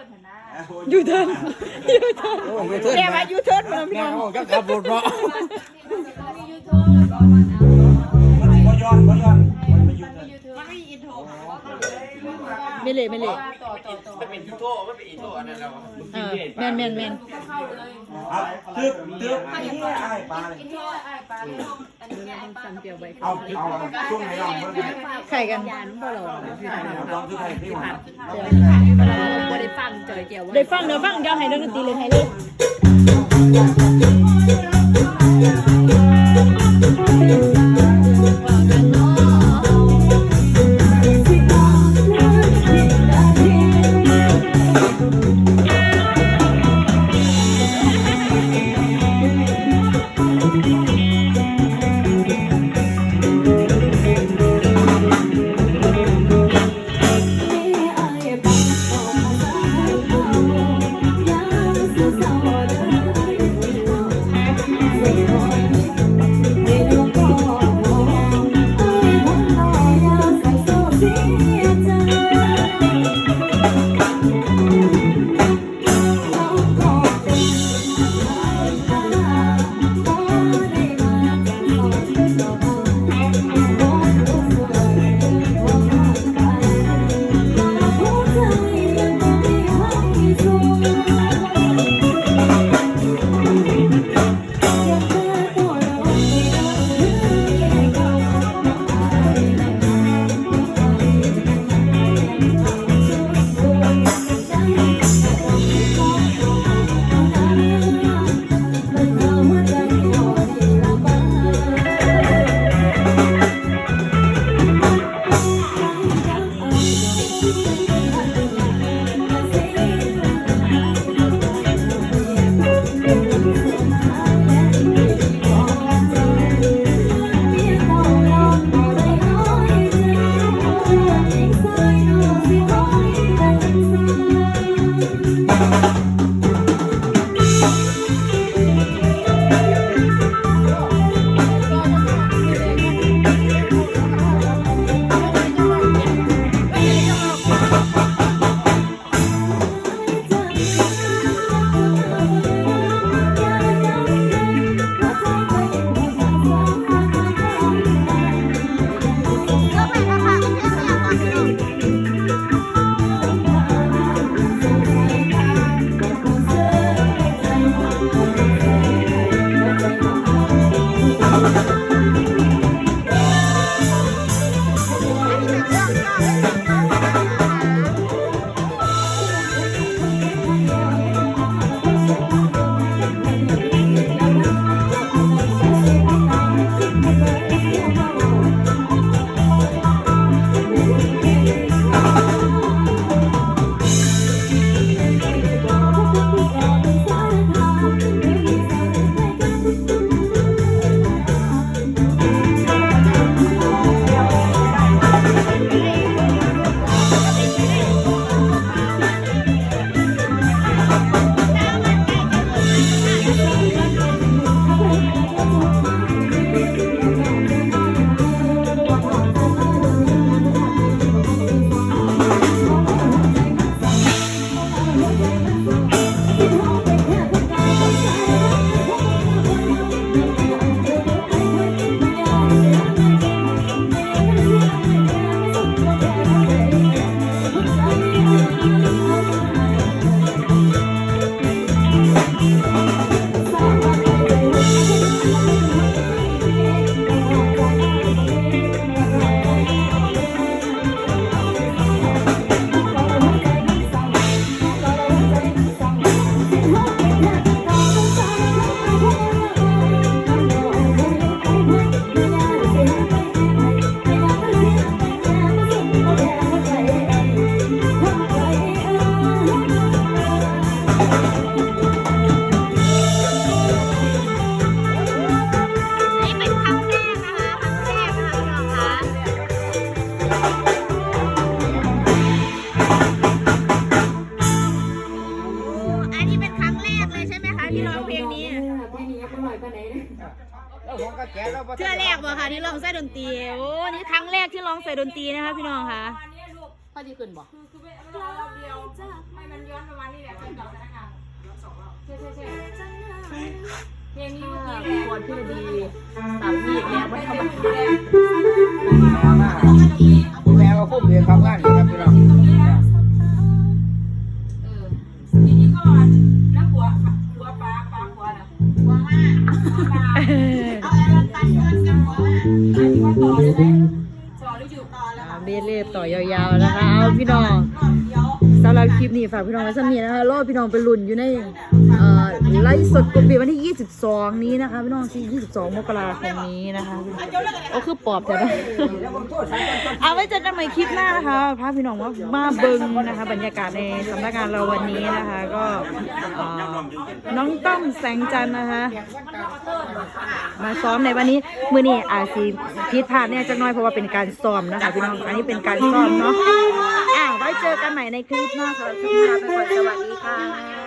ร์นเห็นนะยูเทิร์นยูเทิร์นโอ้ยเทิดเรียกว่ายูเทิร์นมาพี่แม่น้องงก็ขับรถเนาะ มียูเทิร์นก่อนนะ เบลเล่เบลเล่ต่อต่อต่อมันเป็นยูโทมันเป็นอีโทอันนั้นแล้วเออแมนแมนแมนก็เข้าเลยเอาตึ๊บตึ๊บไอ้เหี้ยไอ้ปลาเลยอินโทรไอ้ปลาเลยอันนี้ไอ้ปลาเดียวไปเอาเอาช่วงไหนลองเบิ่งไข่กันลองคือใครที่มันบริฟังเจอเกี่ยวได้ฟังเดี๋ยวฟังเดี๋ยวให้ดนตรีเลยให้เลย Hãy subscribe ที่ร้องใส่ดนตรีโอ้นี่ครั้งแรกที่ร้องใส่ดนตรีนะคะพี่น้องค่ะพ่อที่ขึ้นบ่ให้มันย้อนประมาณนี้แหละให้เก่าธนาคารใช่ใช่ใช่เพลงนี้เมื่อกี้แหละควรพี่ดีสามพี่แล้วมันทำมันแม่ก็คุ้มเรียนทำงาน ๆนะ ฝากพี่น้องไว้สักนิดนะคะรอพี่น้องไปลุ้นอยู่ในไลฟ์สดกลุ่มปิดวันที่ 22 นี้นะคะพี่น้องที่22 มกราคมนี้นะคะโอ้คือปอบแต่ละเอาไว้เจอกันใหม่คลิปหน้านะคะพาพี่น้องว่ามาเบิงนะคะ บรรยากาศในสำนักงานเราวันนี้นะคะ ก็น้องต้อมแสงจันทร์นะคะ มาซ้อมในวันนี้มือนี้อาจสิผิดพาดเนี่ยจักน้อยเพราะว่าเป็นการซ้อมนะคะพี่น้องอันนี้เป็นการซ้อมเนาะอ่าไว้เจอกันใหม่ในคลิปหน้าค่ะทุกท่านไปก่อนสวัสดีค่ะ